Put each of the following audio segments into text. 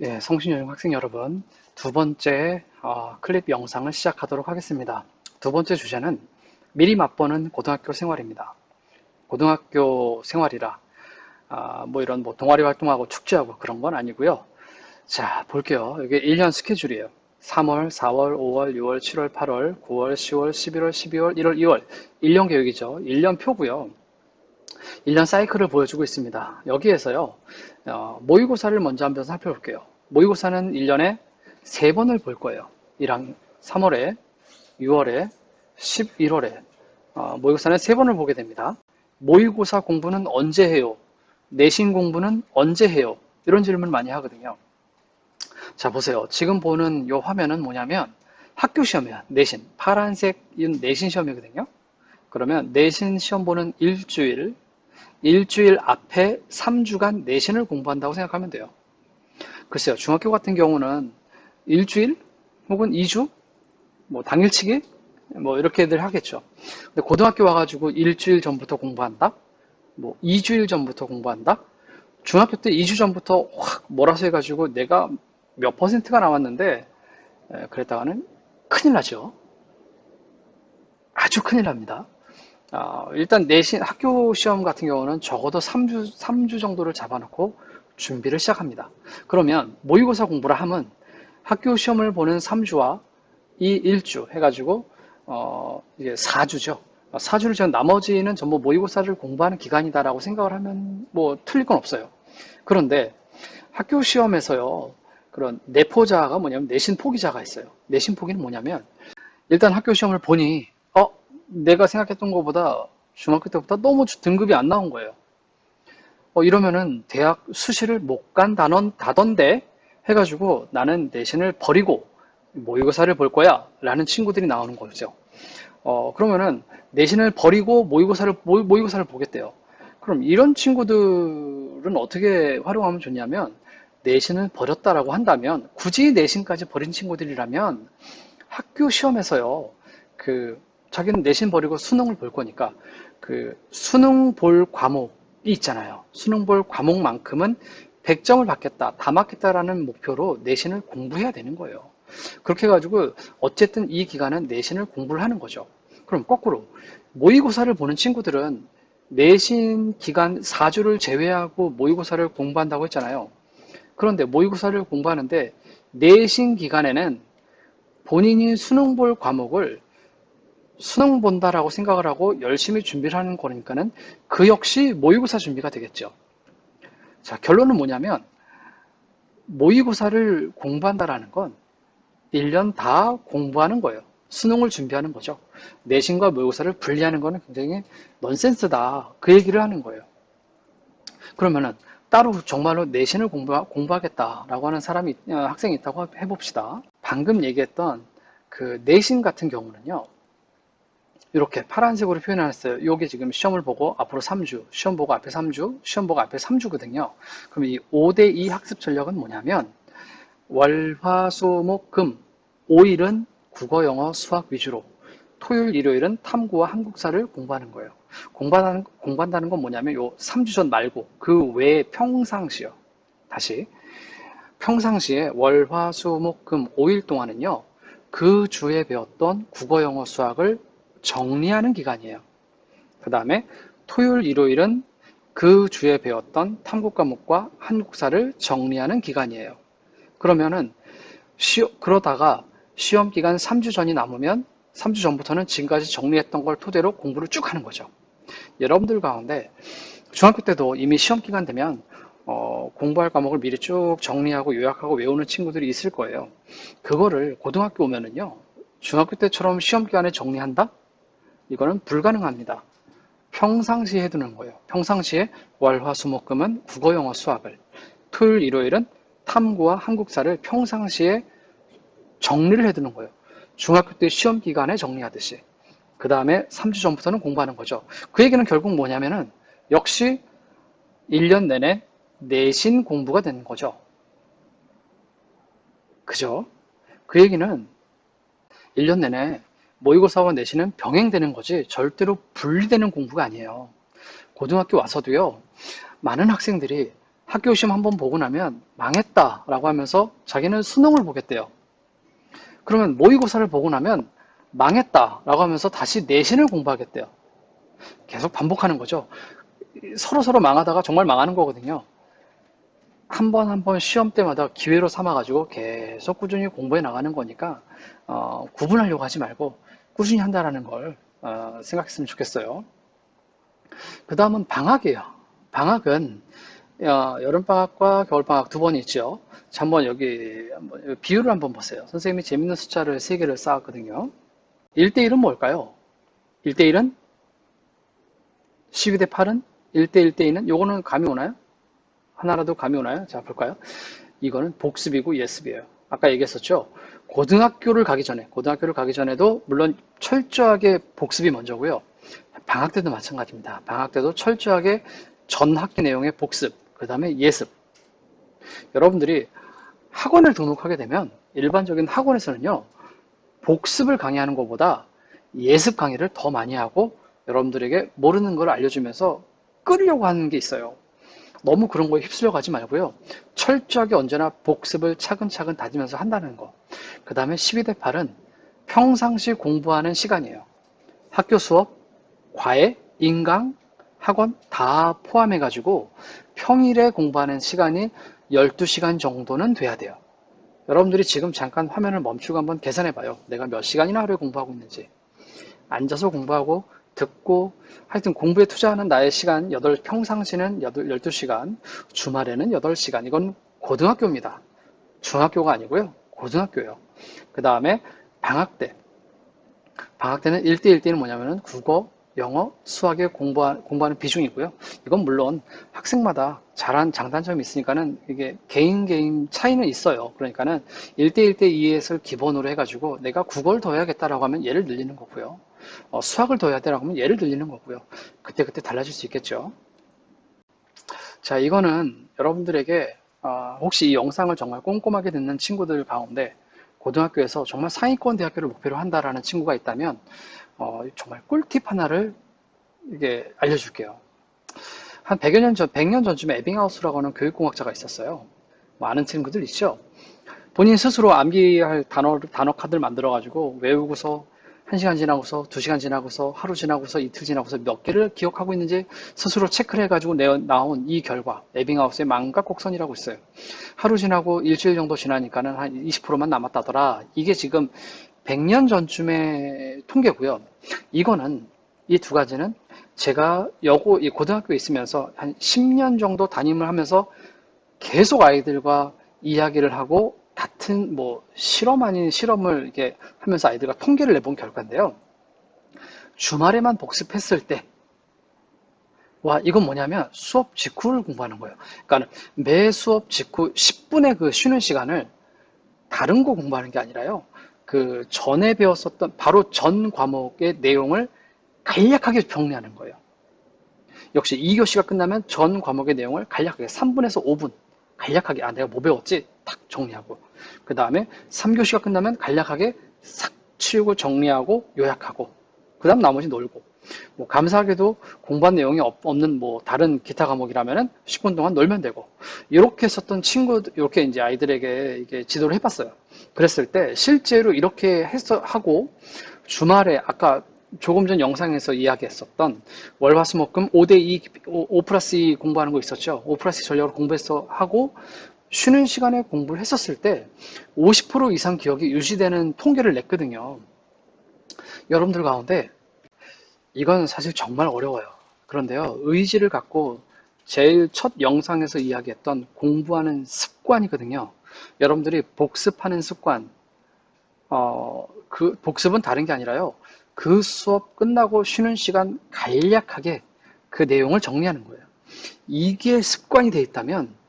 예, 성신여행 학생 여러분, 두 번째 어, 클립 영상을 시작하도록 하겠습니다. 두 번째 주제는 미리 맛보는 고등학교 생활입니다. 고등학교 생활이라 아, 뭐 이런 뭐 동아리 활동하고 축제하고 그런 건 아니고요. 자, 볼게요. 이게 1년 스케줄이에요. 3월, 4월, 5월, 6월, 7월, 8월, 9월, 10월, 11월, 12월, 1월, 2월 1년 계획이죠. 1년 표고요. 1년 사이클을 보여주고 있습니다. 여기에서요, 어, 모의고사를 먼저 한번 살펴볼게요. 모의고사는 1년에 3번을 볼 거예요. 1학년 3월에, 6월에, 11월에 어, 모의고사는 3번을 보게 됩니다. 모의고사 공부는 언제 해요? 내신 공부는 언제 해요? 이런 질문을 많이 하거든요. 자, 보세요. 지금 보는 이 화면은 뭐냐면 학교 시험이야. 내신. 파란색은 내신 시험이거든요. 그러면 내신 시험 보는 일주일, 일주일 앞에 3주간 내신을 공부한다고 생각하면 돼요. 글쎄요, 중학교 같은 경우는 일주일 혹은 2주, 뭐 당일치기, 뭐 이렇게들 하겠죠. 근데 고등학교 와가지고 일주일 전부터 공부한다? 뭐 2주일 전부터 공부한다? 중학교 때 2주 전부터 확 몰아서 해가지고 내가 몇 퍼센트가 나왔는데 에, 그랬다가는 큰일 나죠. 아주 큰일 납니다. 아, 일단 내신 학교 시험 같은 경우는 적어도 3주, 3주 정도를 잡아놓고 준비를 시작합니다. 그러면 모의고사 공부를 하면 학교 시험을 보는 3주와 이 1주 해가지고 어, 이게 4주죠. 4주를 전 나머지는 전부 모의고사를 공부하는 기간이다라고 생각을 하면 뭐 틀릴 건 없어요. 그런데 학교 시험에서요. 그런 내포자가 뭐냐면 내신 포기자가 있어요. 내신 포기는 뭐냐면 일단 학교 시험을 보니 어 내가 생각했던 것보다 중학교 때보다 너무 등급이 안 나온 거예요. 어, 이러면은 대학 수시를 못 간다던데 해가지고 나는 내신을 버리고 모의고사를 볼 거야 라는 친구들이 나오는 거죠. 어, 그러면은 내신을 버리고 모의고사를, 모의, 모의고사를 보겠대요. 그럼 이런 친구들은 어떻게 활용하면 좋냐면 내신을 버렸다라고 한다면 굳이 내신까지 버린 친구들이라면 학교 시험에서요. 그 자기는 내신 버리고 수능을 볼 거니까 그 수능 볼 과목이 있잖아요. 수능 볼 과목만큼은 100점을 받겠다, 다 맞겠다라는 목표로 내신을 공부해야 되는 거예요. 그렇게 해가지고 어쨌든 이 기간은 내신을 공부를 하는 거죠. 그럼 거꾸로 모의고사를 보는 친구들은 내신 기간 4주를 제외하고 모의고사를 공부한다고 했잖아요. 그런데 모의고사를 공부하는데 내신 기간에는 본인이 수능 볼 과목을 수능 본다라고 생각을 하고 열심히 준비를 하는 거니까는 그 역시 모의고사 준비가 되겠죠. 자, 결론은 뭐냐면 모의고사를 공부한다라는 건 1년 다 공부하는 거예요. 수능을 준비하는 거죠. 내신과 모의고사를 분리하는 거는 굉장히 넌센스다. 그 얘기를 하는 거예요. 그러면은 따로 정말로 내신을 공부, 공부하겠다라고 하는 사람이, 어, 학생이 있다고 해봅시다. 방금 얘기했던 그 내신 같은 경우는요. 이렇게 파란색으로 표현했어요. 이게 지금 시험을 보고 앞으로 3주, 시험 보고 앞에 3주, 시험 보고 앞에 3주거든요. 그럼 이 5대2 학습 전략은 뭐냐면 월, 화, 수, 목, 금 5일은 국어, 영어, 수학 위주로 토요일, 일요일은 탐구와 한국사를 공부하는 거예요. 공부하는, 공부한다는 건 뭐냐면 요 3주 전 말고 그 외에 평상시요. 다시. 평상시에 월, 화, 수, 목, 금 5일 동안은요. 그 주에 배웠던 국어, 영어, 수학을 정리하는 기간이에요. 그 다음에 토요일, 일요일은 그 주에 배웠던 탐구 과목과 한국사를 정리하는 기간이에요. 그러면은 시, 그러다가 시험 기간 3주 전이 남으면 3주 전부터는 지금까지 정리했던 걸 토대로 공부를 쭉 하는 거죠. 여러분들 가운데 중학교 때도 이미 시험 기간 되면 어, 공부할 과목을 미리 쭉 정리하고 요약하고 외우는 친구들이 있을 거예요. 그거를 고등학교 오면은요, 중학교 때처럼 시험 기간에 정리한다? 이거는 불가능합니다. 평상시에 해두는 거예요. 평상시에 월, 화, 수, 목, 금은 국어, 영어, 수학을 토요일, 일요일은 탐구와 한국사를 평상시에 정리를 해두는 거예요. 중학교 때 시험 기간에 정리하듯이. 그 다음에 3주 전부터는 공부하는 거죠. 그 얘기는 결국 뭐냐면은 역시 1년 내내 내신 공부가 되는 거죠. 그죠? 그 얘기는 1년 내내 모의고사와 내신은 병행되는 거지 절대로 분리되는 공부가 아니에요. 고등학교 와서도요, 많은 학생들이 학교 시험 한번 보고 나면 망했다라고 하면서 자기는 수능을 보겠대요. 그러면 모의고사를 보고 나면 망했다라고 하면서 다시 내신을 공부하겠대요. 계속 반복하는 거죠. 서로 서로 망하다가 정말 망하는 거거든요. 한 번 한 번 시험 때마다 기회로 삼아가지고 계속 꾸준히 공부해 나가는 거니까 어, 구분하려고 하지 말고 꾸준히 한다라는 걸 어, 생각했으면 좋겠어요. 그 다음은 방학이에요. 방학은 어, 여름방학과 겨울방학 두번 있죠. 자, 한번 여기 한번 비율을 한번 보세요. 선생님이 재밌는 숫자를 세 개를 쌓았거든요. 1대1은 뭘까요? 1대1은 12대 8은 1대 1대2는 요거는 감이 오나요? 하나라도 감이 오나요? 자, 볼까요? 이거는 복습이고 예습이에요. 아까 얘기했었죠? 고등학교를 가기 전에, 고등학교를 가기 전에도 물론 철저하게 복습이 먼저고요. 방학 때도 마찬가지입니다. 방학 때도 철저하게 전 학기 내용의 복습, 그 다음에 예습. 여러분들이 학원을 등록하게 되면 일반적인 학원에서는요, 복습을 강의하는 것보다 예습 강의를 더 많이 하고 여러분들에게 모르는 걸 알려주면서 끓이려고 하는 게 있어요. 너무 그런 거에 휩쓸려 가지 말고요. 철저하게 언제나 복습을 차근차근 다지면서 한다는 거. 그 다음에 12대 8은 평상시 공부하는 시간이에요. 학교 수업, 과외, 인강, 학원 다 포함해가지고 평일에 공부하는 시간이 12시간 정도는 돼야 돼요. 여러분들이 지금 잠깐 화면을 멈추고 한번 계산해 봐요. 내가 몇 시간이나 하루에 공부하고 있는지. 앉아서 공부하고 듣고 하여튼 공부에 투자하는 나의 시간 8 평상시는 12시간, 주말에는 8시간. 이건 고등학교입니다. 중학교가 아니고요. 고등학교예요. 그 다음에 방학 때. 방학 때는 1대1대는 뭐냐면은 국어, 영어, 수학에 공부하, 공부하는 비중이고요. 이건 물론 학생마다 잘한 장단점이 있으니까는 이게 개인 개인 차이는 있어요. 그러니까는 1대1 대 2를 기본으로 해가지고 내가 국어를 더 해야겠다라고 하면 얘를 늘리는 거고요. 어, 수학을 더 해야 되라고 하면 얘를 늘리는 거고요. 그때그때 달라질 수 있겠죠. 자, 이거는 여러분들에게 어, 혹시 이 영상을 정말 꼼꼼하게 듣는 친구들 가운데 고등학교에서 정말 상위권 대학교를 목표로 한다라는 친구가 있다면 어, 정말 꿀팁 하나를 이게 알려줄게요. 한 100여 년 전, 100년 전쯤에 에빙하우스라고 하는 교육공학자가 있었어요. 많은 친구들 있죠? 본인 스스로 암기할 단어, 단어 카드를 만들어가지고 외우고서 1시간 지나고서 2시간 지나고서 하루 지나고서 이틀 지나고서 몇 개를 기억하고 있는지 스스로 체크를 해가지고 내, 나온 이 결과 에빙하우스의 망각 곡선이라고 있어요. 하루 지나고 일주일 정도 지나니까는 한 20%만 남았다더라. 이게 지금 100년 전쯤의 통계고요. 이거는 이 두 가지는 제가 여고 이 고등학교에 있으면서 한 10년 정도 담임을 하면서 계속 아이들과 이야기를 하고 같은 뭐 실험 아닌 실험을 이렇게 하면서 아이들과 통계를 내본 결과인데요. 주말에만 복습했을 때, 와, 이건 뭐냐면 수업 직후를 공부하는 거예요. 그러니까 매 수업 직후 10분의 그 쉬는 시간을 다른 거 공부하는 게 아니라요. 그 전에 배웠었던 바로 전 과목의 내용을 간략하게 정리하는 거예요. 역시 2교시가 끝나면 전 과목의 내용을 간략하게 3분에서 5분 간략하게 아 내가 뭐 배웠지 탁 정리하고 그 다음에 3교시가 끝나면 간략하게 싹 치우고 정리하고 요약하고 그 다음 나머지 놀고 뭐 감사하게도 공부한 내용이 없는 뭐 다른 기타 과목이라면은 10분 동안 놀면 되고 이렇게 썼던 친구들 이렇게 이제 아이들에게 이게 지도를 해봤어요. 그랬을 때 실제로 이렇게 해서 하고 주말에 아까 조금 전 영상에서 이야기했었던 월화수목금 5대2 5 플러스 2 공부하는 거 있었죠. 5 플러스 2 전략으로 공부해서 하고 쉬는 시간에 공부를 했었을 때 50% 이상 기억이 유지되는 통계를 냈거든요. 여러분들 가운데 이건 사실 정말 어려워요. 그런데요, 의지를 갖고 제일 첫 영상에서 이야기했던 공부하는 습관이거든요. 여러분들이 복습하는 습관, 어, 그 복습은 다른 게 아니라요. 그 수업 끝나고 쉬는 시간 간략하게 그 내용을 정리하는 거예요. 이게 습관이 돼 있다면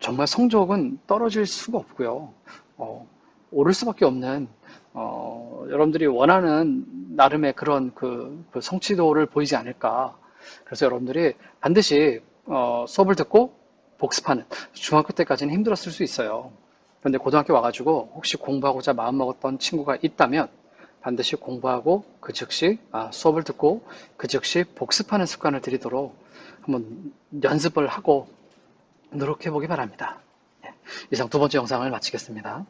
정말 성적은 떨어질 수가 없고요. 어, 오를 수밖에 없는 어, 여러분들이 원하는 나름의 그런 그, 그 성취도를 보이지 않을까. 그래서 여러분들이 반드시 어, 수업을 듣고 복습하는 중학교 때까지는 힘들었을 수 있어요. 그런데 고등학교 와가지고 혹시 공부하고자 마음먹었던 친구가 있다면 반드시 공부하고 그 즉시 아, 수업을 듣고 그 즉시 복습하는 습관을 들이도록 한번 연습을 하고 노력해 보기 바랍니다. 예, 이상 두 번째 영상을 마치겠습니다.